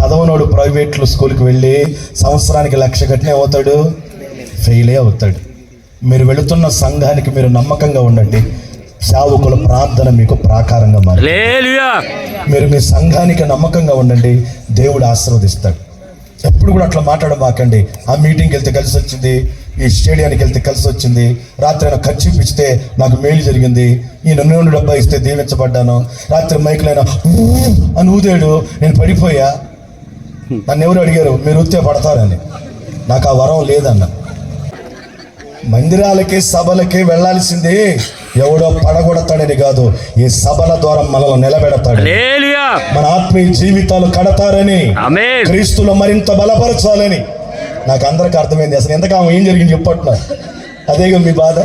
చదవనోడు ప్రైవేట్లు స్కూల్కి వెళ్ళి సంవత్సరానికి లక్ష కట్టిన అవుతాడు ఫెయిలే అవుతాడు. మీరు వెళుతున్న సంఘానికి మీరు నమ్మకంగా ఉండండి. సేవకుల ప్రార్థన మీకు ప్రాకారంగా మారి మీరు మీ సంఘానికి నమ్మకంగా ఉండండి. దేవుడు ఆశీర్వదిస్తాడు. ఎప్పుడు కూడా అట్లా మాట్లాడమాకండి. ఆ మీటింగ్కి వెళ్తే కలిసి వచ్చింది ఈ స్టేడియానికి వెళ్తే కలిసి వచ్చింది రాత్రి అయినా ఖర్చు ఇప్పిస్తే నాకు మేలు జరిగింది ఈ నూనె డబ్బా ఇస్తే దీవించబడ్డాను రాత్రి మైకులైనా అని ఊదాడు నేను పడిపోయా. నన్ను ఎవరు అడిగారు? మీరు ఊతే పడతారని. నాకు ఆ వరం లేదన్న. మందిరాలకి సభలకి వెళ్ళాల్సింది ఎవడో పడగొడతాడని కాదు ఈ సభల ద్వారా మనల్ని నిలబెడతాడు. మన ఆత్మీయ జీవితాలు కడతారని క్రీస్తులో మరింత బలపరచాలని. నాకు అందరికి అర్థమైంది అసలు ఎంతకాలం ఏం జరిగింది చెప్పట్లా? అదేగా మీ బాధ?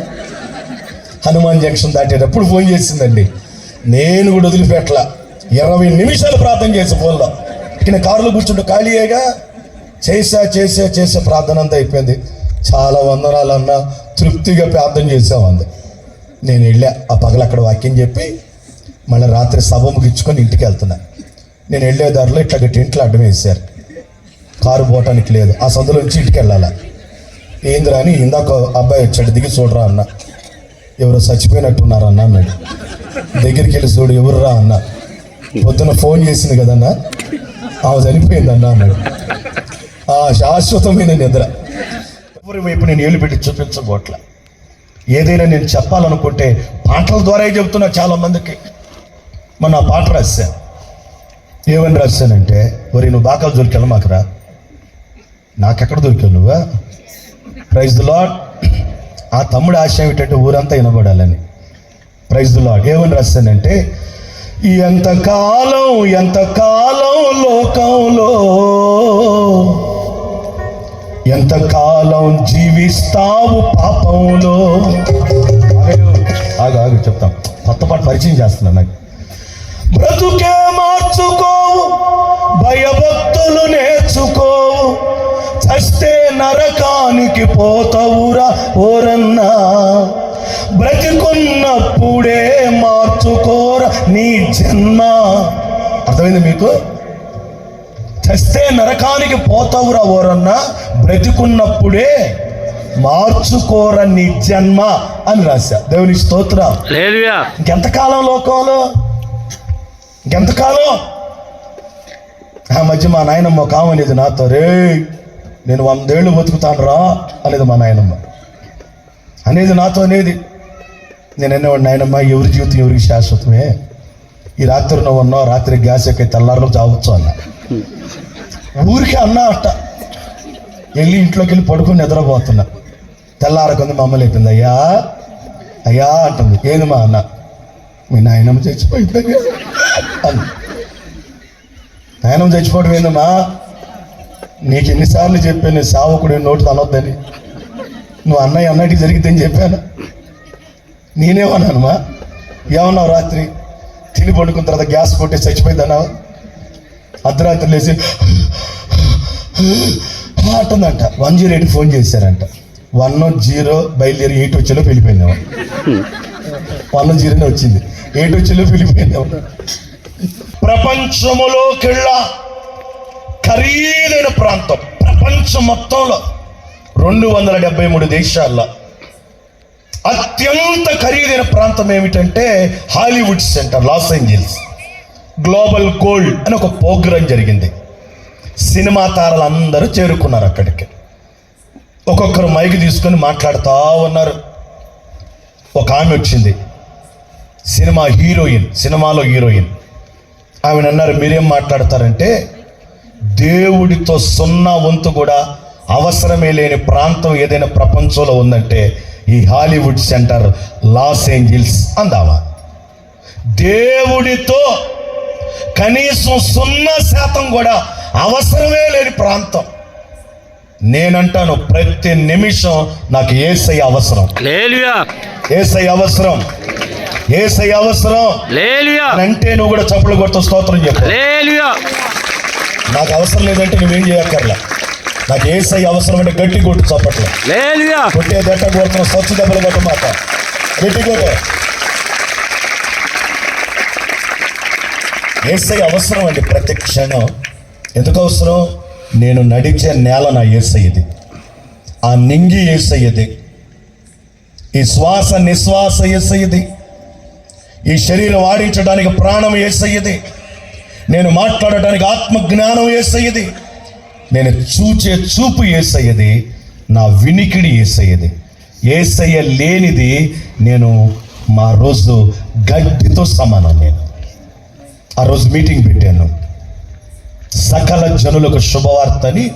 హనుమాన్ జంక్షన్ దాటేటప్పుడు ఫోన్ చేసిందండి. నేను కూడా వదిలిపెట్టలా. ఇరవై నిమిషాలు ప్రార్థన చేసి ఫోన్లో. ఇక కారులో కూర్చుంటే ఖాళీయేగా చేసా చేసా చేసే ప్రార్థన అంతా అయిపోయింది. చాలా వందనాలు అన్న. తృప్తిగా ప్రార్థన చేసామంది నేను వెళ్ళా. ఆ పగల అక్కడ వాక్యం చెప్పి మళ్ళీ రాత్రి సభ ముగించుకొని ఇంటికి వెళ్తున్నా. నేను వెళ్ళే దారిలో ఇట్లా టెంట్లు అడ్డం వేశారు. కారు పోవటానికి లేదు. ఆ సందులో నుంచి ఇంటికి వెళ్ళాలా? ఏందిరా అని ఇందాక అబ్బాయి వచ్చాడు. దిగి చూడరా అన్న. ఎవరో చచ్చిపోయినట్టున్నారు అన్న అన్నాడు. దగ్గరికి వెళ్ళి చూడు ఎవర్రా అన్న. పొద్దున ఫోన్ చేసింది కదన్నా. ఆమె చనిపోయిందన్న అన్నాడు. ఆ శాశ్వతమైన నిద్ర. ఎవరి వైపు నేను ఏళ్ళు పెట్టి చూపించబోట్ల? ఏదైనా నేను చెప్పాలనుకుంటే పాటల ద్వారా చెబుతున్నా చాలా మందికి మొన్న పాట రాశాను ఏమని రాశానంటే ఒరి నువ్వు బాగా దొరికాను మాకురా నాకెక్కడ దొరికావు నువ్వా? ప్రైజ్ ది లాడ్ ఆ తమ్ముడు ఆశయం ఏంటంటే ఊరంతా వినబడాలని. ప్రైజ్ ది లాడ్ ఏమని రాశానంటే ఎంతకాలం ఎంతకాలం లోకంలో? ఎంతకాలం జీవిస్తావు పాపంలో? ఆగు ఆగు చెప్తాం. కొత్త పాట పరిచయం చేస్తున్నా నాకు. బ్రతుకే మార్చుకోవు భయభక్తులు నేర్చుకోవు చస్తే నరకానికి పోతవురా ఓరన్నా. బ్రతికున్నప్పుడే మార్చుకోరా నీ జన్మ. అర్థమైంది మీకు? చస్తే నరకానికి పోతావురా ఓరన్నా. బ్రతికున్నప్పుడే మార్చుకోర నీ జన్మ అని రాశా. దేవుని స్తోత్రం. ఇంకెంతకాలం లోకంలో? ఇంకెంతకాలం? ఆ మధ్య మా నాయనమ్మ అనేది నాతో రే నేను వందేళ్ళు బతుకుతాను రా అనేది మా నాయనమ్మ. అనేది నాతో అనేది నేను అనేవాడు నాయనమ్మ ఎవరి జీవితం ఎవరికి శాశ్వతమే? ఈ రాత్రి నువ్వు ఉన్నావు రాత్రి గ్యాస్ ఎక్క తెల్లారులో చావచ్చు అన్న. ఊరికి అన్నా అట్ట. వెళ్ళి ఇంట్లోకి వెళ్ళి పడుకుని నిద్రపోతున్నా. తెల్లారకుంది మా అమ్మ లేపింది అయ్యా అయ్యా అంటుంది. ఏంది మా అన్న? మీ నాయనమ్మ చచ్చిపోయింది అన్న నాయనమ్మ చచ్చిపోవడం ఏందమ్మా? నీకు ఎన్నిసార్లు చెప్పాను సావకుడు నోటు అనొద్దని నువ్వు అన్నయ్య అన్నటికి జరిగిద్దని చెప్పాను. నేనేమన్నానమ్మా ఏమన్నావు రాత్రి? తిని పండుకున్న తర్వాత గ్యాస్ కొట్టి చచ్చిపోయిందన్నావు? అర్ధరాత్రి లేచి అంటుందంట వన్ జీరో ఎయిట్ ఫోన్ చేశారంట. వన్ జీరో బయలుదేరి ఎయిట్ వచ్చేలో వెళ్ళిపోయింది వన్ జీరోనే వచ్చింది. ఎయిట్ వచ్చేలో వెళ్ళిపోయింది ప్రపంచములోకెళ్ళా ఖరీదైన ప్రాంతం. ప్రపంచం మొత్తంలో రెండు వందల డెబ్బై మూడు దేశాల్లో అత్యంత ఖరీదైన ప్రాంతం ఏమిటంటే Hollywood centre Los Angeles. Global gold అని ఒక ప్రోగ్రాం జరిగింది. సినిమా తారలు అందరూ చేరుకున్నారు అక్కడికి. ఒక్కొక్కరు మైక్ తీసుకొని మాట్లాడుతూ ఉన్నారు. ఒక ఆమె వచ్చింది. సినిమా హీరోయిన్ సినిమాలో హీరోయిన్. ఆమెను అన్నారు మీరేం మాట్లాడతారంటే దేవుడితో సున్నా వంతు కూడా అవసరమే లేని ప్రాంతం ఏదైనా ప్రపంచంలో ఉందంటే ఈ హాలీవుడ్ సెంటర్ లాస్ ఏంజిల్స్ అందామా దేవుడితో కనీసం సున్నా శాతం కూడా అవసరమే లేని ప్రాంతం. నేనంటాను ప్రతి నిమిషం నాకు ఏసై అవసరం. ఏసై అవసరం. ఏసై అవసరం. అంటే నువ్వు కూడా చప్పులు కొడుతూ స్తోత్రం చెప్పు. నాకు అవసరం లేదంటే నువ్వేం చేయక్కర్లా. నాకు ఏసై అవసరం అంటే గట్టి కొట్టు చప్పట్లు. కొట్టే దెట్ట కొడుతున్న స్వచ్ఛ దెబ్బలు కొట్టు మాట గట్టి కొట్టు ఏసై అవసరం అండి ప్రతి క్షణం. ఎందుకు అవసరం? నేను నడిచే నేల నా ఏసయ్యది ఆ నింగి ఏసయ్యది ఈ శ్వాస నిశ్వాస ఏసయ్యది ఈ శరీరం ఆడించడానికి ప్రాణం ఏసయ్యది నేను మాట్లాడటానికి ఆత్మ జ్ఞానం ఏసయ్యది నేను చూచే చూపు ఏసయ్యది నా వినికిడి ఏసయ్యది. ఏసయ్య లేనిది నేను మా రోజు గడ్డితో సమానం నేను. ఆ రోజు మీటింగ్ పెట్టాను. సకల జనులకు శుభవార్తని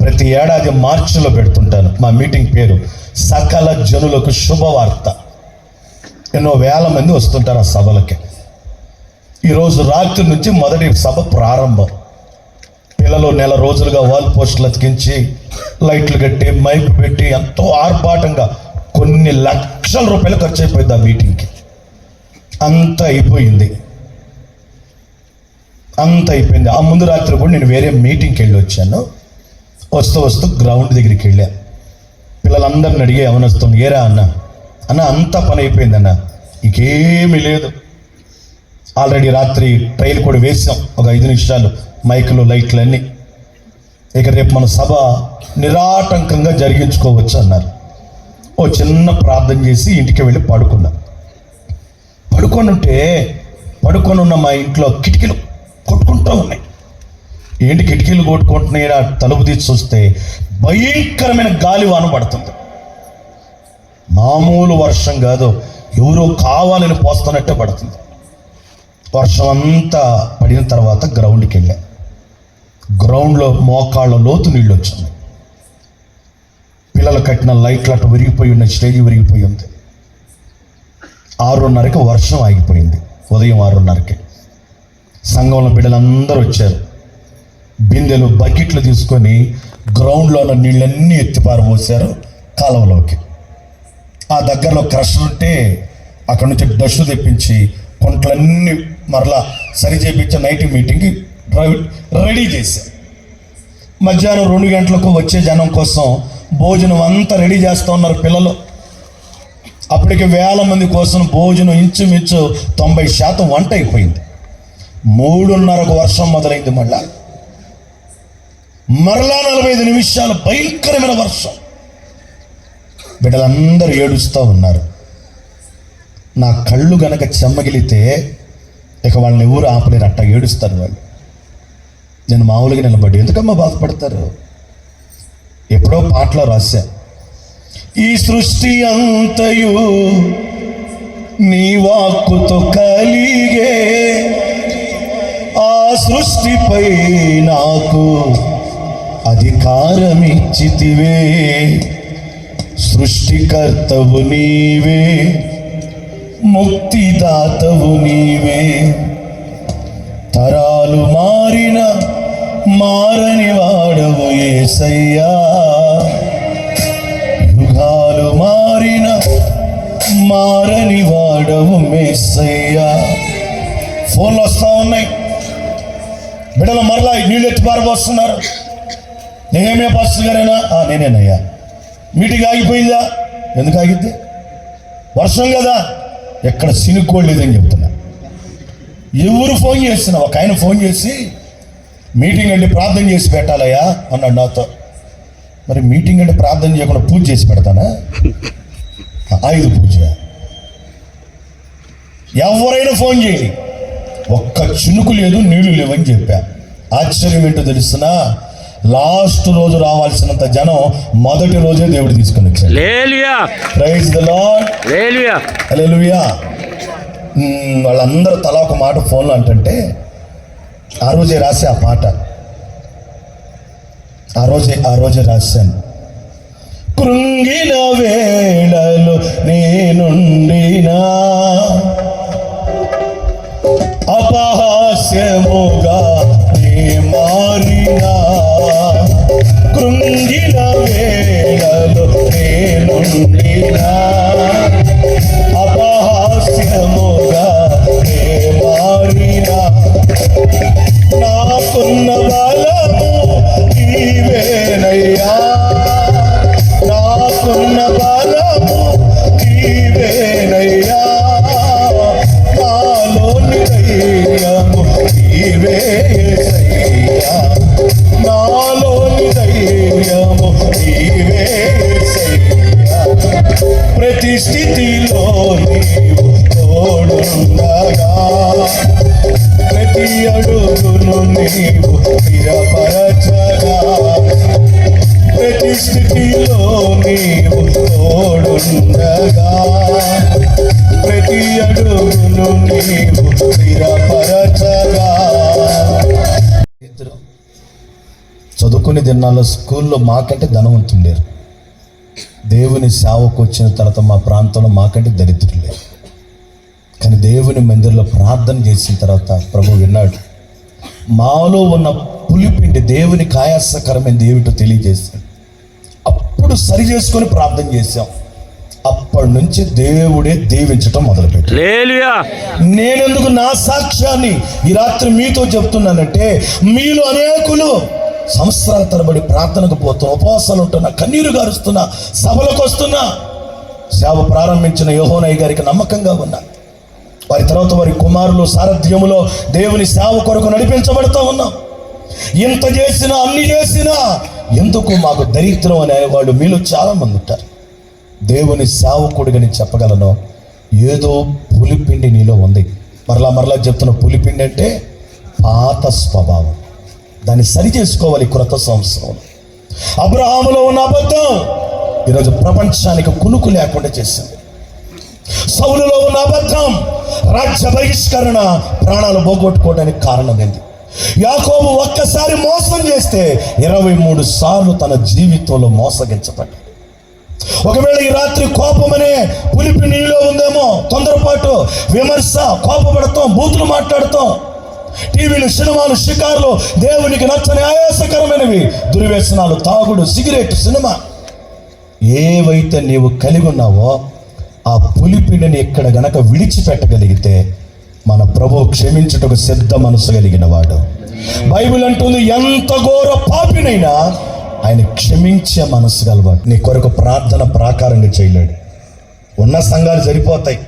ప్రతి ఏడాది మార్చిలో పెడుతుంటాను. మా మీటింగ్ పేరు సకల జనులకు శుభవార్త. ఎన్నో వేల మంది వస్తుంటారు ఆ సభలకి. ఈరోజు రాత్రి నుంచి మొదటి సభ ప్రారంభం. పిల్లలు నెల రోజులుగా వాల్ పోస్టులు అతికించి లైట్లు కట్టి మైక్ పెట్టి ఎంతో ఆర్భాటంగా కొన్ని లక్షల రూపాయలు ఖర్చు అయిపోయింది ఆ మీటింగ్కి. అంత అయిపోయింది. అంత అయిపోయింది. ఆ ముందు రాత్రి కూడా నేను వేరే మీటింగ్కి వెళ్ళి వచ్చాను. వస్తూ వస్తూ గ్రౌండ్ దగ్గరికి వెళ్ళా. పిల్లలందరిని అడిగే అవనొస్తుంది ఏరా అన్న? అన్న అంత పని అయిపోయింది అన్న. ఇంకేమీ లేదు. ఆల్రెడీ రాత్రి ట్రైల్ కూడా వేసాం. ఒక ఐదు నిమిషాలు. మైకులు లైట్లు అన్నీ ఇక రేపు మన సభ నిరాటంకంగా జరిగించుకోవచ్చు అన్నారు. ఓ చిన్న ప్రార్థన చేసి ఇంటికి వెళ్ళి పడుకున్నా. పడుకొని ఉంటే పడుకొని ఉన్న మా ఇంట్లో కిటికీలు కొట్టుకుంటూ ఉన్నాయి. ఏంటి కిటికీలు కొట్టుకుంటున్నాయి? ఆ తలుపు తీసి చూస్తే భయంకరమైన గాలి వాన పడుతుంది. మామూలు వర్షం కాదు ఎవరో కావాలని పోస్తున్నట్టే పడుతుంది. వర్షం అంతా పడిన తర్వాత గ్రౌండ్కి వెళ్ళా. గ్రౌండ్లో మోకాళ్ళ లోతు నీళ్ళు వచ్చింది. పిల్లలు కట్టిన లైట్లు అటు విరిగిపోయి ఉన్న స్టేజ్ విరిగిపోయి ఉంది. ఆరున్నరకి వర్షం ఆగిపోయింది. ఉదయం ఆరున్నరకి. సంఘంలో బిడ్డలందరూ వచ్చారు. బిందెలు బకెట్లు తీసుకొని గ్రౌండ్లో ఉన్న నీళ్ళన్నీ ఎత్తిపారబోసారు కాలువలోకి. ఆ దగ్గరలో క్రష్ ఉంటే అక్కడ నుంచి డస్సు తెప్పించి కొంట్లన్నీ మరలా సరిచేపించే నైట్ మీటింగ్కి రెడీ చేశారు. మధ్యాహ్నం రెండు గంటలకు వచ్చే జనం కోసం భోజనం అంతా రెడీ చేస్తూ ఉన్నారు పిల్లలు. అప్పటికి వేల మంది కోసం భోజనం ఇంచుమించు తొంభై శాతం వంట అయిపోయింది. మూడున్నరకు వర్షం మొదలైంది మళ్ళా. మరలా నలభై ఐదు నిమిషాలు భయంకరమైన వర్షం. బిడ్డలందరూ ఏడుస్తూ ఉన్నారు. నా కళ్ళు గనక చెమ్మగిలితే ఇక వాళ్ళని ఎవరు ఆపలేరు అట్ట ఏడుస్తారు వాళ్ళు. నేను మామూలుగా నిలబడి ఎందుకమ్మా బాధపడతారు? ఎప్పుడో పాటలో రాశా ఈ సృష్టి అంతయు నీ వాక్కుతో కలిగే ఆ సృష్టిపై నాకు అధికారమిచ్చితివే. సృష్టికర్తవు నీవే ముక్తిదాతవు నీవే. తరాలు మారిన మారని వాడవు ఏసయ్యా. యుగాలు మారిన మారని వాడవు మేసయ్యా ఫోన్లు వస్తూ ఉన్నాయి. బిడ్డలు మరలా నీళ్ళు ఎత్తి పారబోస్తున్నారు నేనేమే పాస్టర్ గారేనా? నేనేనయ్యా. మీటింగ్ ఆగిపోయిందా? ఎందుకు ఆగిద్ది? వర్షం కదా. ఎక్కడ సినుక్కోలేదని చెప్తున్నా. ఎవరు ఫోన్ చేస్తున్నా? ఒక ఆయన ఫోన్ చేసి మీటింగ్ వెళ్ళి ప్రార్థన చేసి పెట్టాలయ్యా అన్నాడు నాతో. మరి మీటింగ్ అంటే ప్రార్థన చేయకుండా పూజ చేసి పెడతానా? ఆయుధ పూజ. ఎవరైనా ఫోన్ చేయండి. ఒక్క చినుకు లేదు నీళ్ళు లేవని చెప్పా. ఆశ్చర్యం ఏంటో తెలుస్తున్నా? లాస్ట్ రోజు రావాల్సినంత జనం మొదటి రోజే దేవుడు తీసుకుని వచ్చాడు వాళ్ళందరూ తలా ఒక మాట ఫోన్లో అంటుంటే ఆ రోజే రాసే ఆ పాట. ఆ రోజే ఆ రోజే రాశాను. కృంగిన వేళలు నేనుండినా చదువుకునే దినాల్లో స్కూల్లో మాకంటే ధనవంతుండేరు. దేవుని సేవకు వచ్చిన తర్వాత మా ప్రాంతంలో మాకంటే దరిద్రులు. లేరు కానీ దేవుని మందిరంలో ప్రార్థన చేసిన తర్వాత ప్రభు విన్నాడు. మాలో ఉన్న పులిపిండి దేవునికి ఆయాసకరమైనది ఏమిటో తెలియజేశాడు. అప్పుడు సరి చేసుకొని ప్రార్థన చేశాం. అప్పటి నుంచి దేవుడే దీవించటం మొదలుపెట్టాడు. లేలుయా నేనెందుకు నా సాక్ష్యాన్ని ఈ రాత్రి మీతో చెప్తున్నానంటే మీలో అనేకులు సంవత్సరాల తరబడి ప్రార్థనకు పోతున్న ఉపవాసాలు ఉంటున్న కన్నీరు గారుస్తున్న సభలకు వస్తున్నా సేవ ప్రారంభించిన యోహోనయ్య గారికి నమ్మకంగా ఉన్నా. వారి తర్వాత వారి కుమారులు సారథ్యములో దేవుని సేవ కొరకు నడిపించబడుతూ ఉన్నాం. ఇంత చేసినా అన్ని చేసినా ఎందుకు మాకు దరిద్రం అనే వాళ్ళు మీలో చాలామంది ఉంటారు. దేవుని సేవకుడిగని చెప్పగలను ఏదో పులిపిండి నీలో ఉంది. మరలా మరలా చెప్తున్న పులిపిండి అంటే పాత స్వభావం. దాన్ని సరి చేసుకోవాలి క్రొత్త సంవత్సరం. అబ్రహాములో ఉన్న అబద్ధం ఈరోజు ప్రపంచానికి కునుకు లేకుండా చేసింది. సౌలులో ఉన్న అబద్ధం రాజ్య బహిష్కరణ ప్రాణాలు పోగొట్టుకోవడానికి కారణమైంది యాకోబు ఒక్కసారి మోసం చేస్తే ఇరవై మూడు సార్లు తన జీవితంలో మోసగించబడ్డాడు. ఒకవేళ ఈ రాత్రి కోపం అనే పులిపి నీలో ఉందేమో తొందరపాటు విమర్శ కోపపడతాం బూతులు మాట్లాడతాం. టీవీలు సినిమాలు షికారులు దేవునికి నచ్చని ఆయాసకరమైనవి. దుర్వ్యసనాలు తాగుడు సిగరెట్ సినిమా. ఏవైతే నీవు కలిగి ఉన్నావో ఆ పులిపిండిని ఇక్కడ గనక విడిచిపెట్టగలిగితే మన ప్రభు క్షమించుటకు సిద్ధ మనసు కలిగిన వాడు. బైబిల్ అంటుంది ఎంత ఘోర పాపినైనా ఆయన క్షమించే మనసు గలవాడు. నీ కొరకు ప్రార్థన ప్రాకారంగా చేయలేడు. ఉన్న సంఘాలు సరిపోతాయి.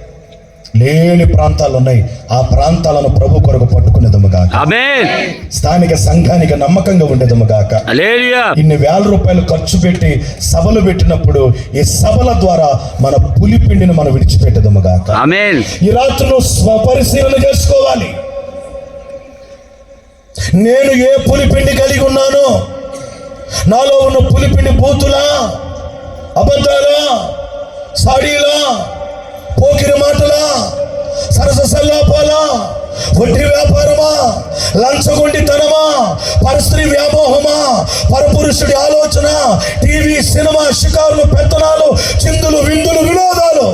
లేని ప్రాంతాలు ఉన్నాయి. ఆ ప్రాంతాలను ప్రభు కొరకు పట్టుకునేదము కాక ఆమేన్. స్థానిక సంఘానికి నమ్మకంగా ఉండేదము కాక లేలుయా ఇన్ని వేల రూపాయలు ఖర్చు పెట్టి సభలు పెట్టినప్పుడు ఈ సభల ద్వారా మన పులిపిండిని మనం విడిచిపెట్టదము గాక ఆమేన్. ఈ రాత్రి నువ్వు స్వపరిశీలన చేసుకోవాలి. నేను ఏ పులిపిండి కలిగి ఉన్నాను నాలో ఉన్న పులిపిండి బూతులా అబద్ధాలా సాడీలా పోకిరి మాటలా? సరస సల్లాపాలా? వడ్డీ వ్యాపారమా? లంచగొండితనమా? పరస్త్రీ వ్యామోహమా? పరపురుషుడి ఆలోచన? టీవీ సినిమా షికారులు పెత్తనాలు చిందులు విందులు వినోదాలు.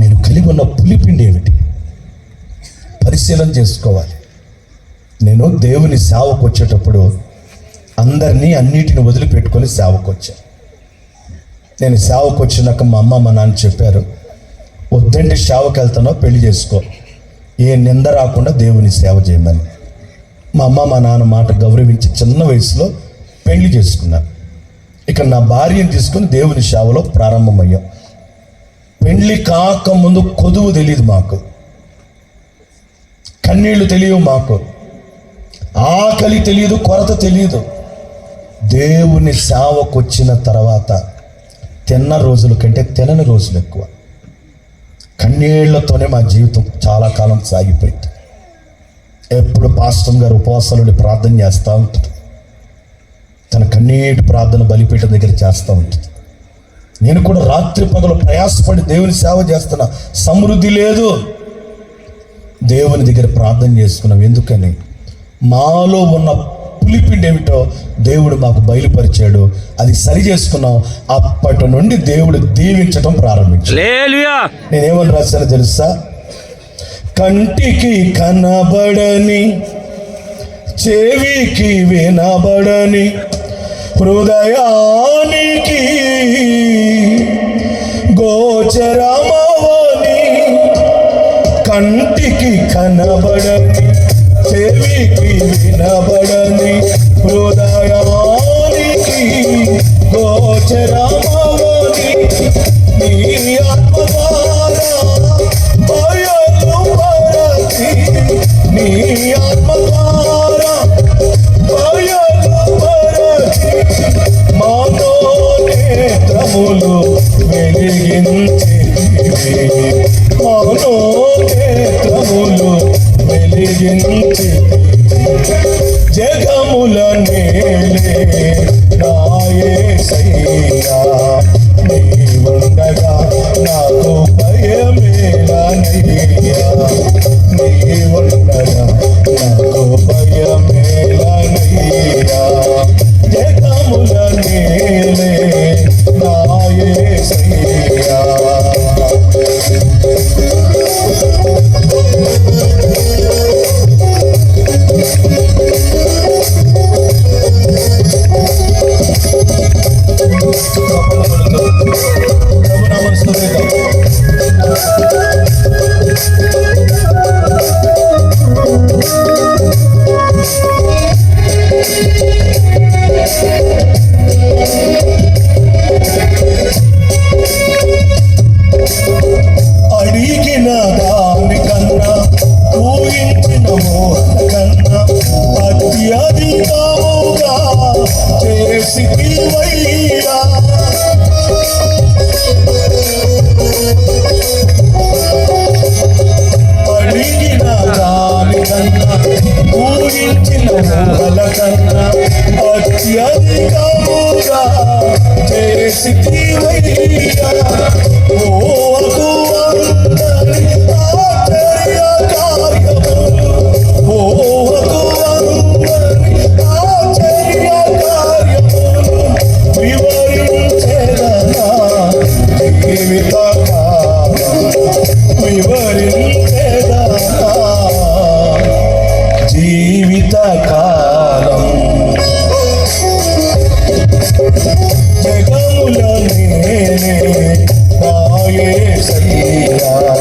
నేను కలిగి ఉన్న పులిపిండి ఏమిటి? పరిశీలన చేసుకోవాలి. నేను దేవుని సేవకు వచ్చేటప్పుడు అందరినీ అన్నిటిని వదిలిపెట్టుకొని సేవకు వచ్చాను నేను సేవకు వచ్చినాక మా అమ్మ మా నాన్న చెప్పారు వద్దండి సేవకు వెళ్తానో పెళ్ళి చేసుకో. ఏ నింద రాకుండా దేవుని సేవ చేయమని. మా అమ్మ మా నాన్న మాట గౌరవించి చిన్న వయసులో పెళ్ళి చేసుకున్నాను ఇక నా భార్యను తీసుకొని దేవుని సేవలో ప్రారంభమయ్యాం. పెళ్ళి కాకముందు కొదువు తెలియదు మాకు. కన్నీళ్ళు తెలియవు మాకు. ఆకలి తెలియదు కొరత తెలియదు దేవుని సేవకు వచ్చిన తర్వాత తిన్న రోజుల కంటే తినని రోజులు ఎక్కువ. కన్నీళ్ళతోనే మా జీవితం చాలా కాలం సాగిపోయింది. ఎప్పుడు పాస్టర్ గారు ఉపవాసాలు ప్రార్థన చేస్తూ ఉంటుంది తన కన్నీటి ప్రార్థన బలిపీఠం దగ్గర చేస్తూ ఉంటుంది నేను కూడా రాత్రి పగలు ప్రయాసపడి దేవుని సేవ చేస్తున్నా సమృద్ధి లేదు. దేవుని దగ్గర ప్రార్థన చేసుకున్నాం. ఎందుకని? మాలో ఉన్న పులిపిండి ఏమిటో దేవుడు మాకు బయలుపరిచాడు. అది సరి చేసుకున్నాం. అప్పటి నుండి దేవుడు దీవించటం ప్రారంభించాడు. నేనేమని రాశానో తెలుసా? కంటికి కనబడని చెవికి వినబడని హృదయానికి గోచరమవని కంటికి కనబడని చెవికి వినబడని హృదయానికి గోచరమవని నీ Sikhi Vaidhi Vaidhi Vaidhi Vaidhi Vaidhi सखिया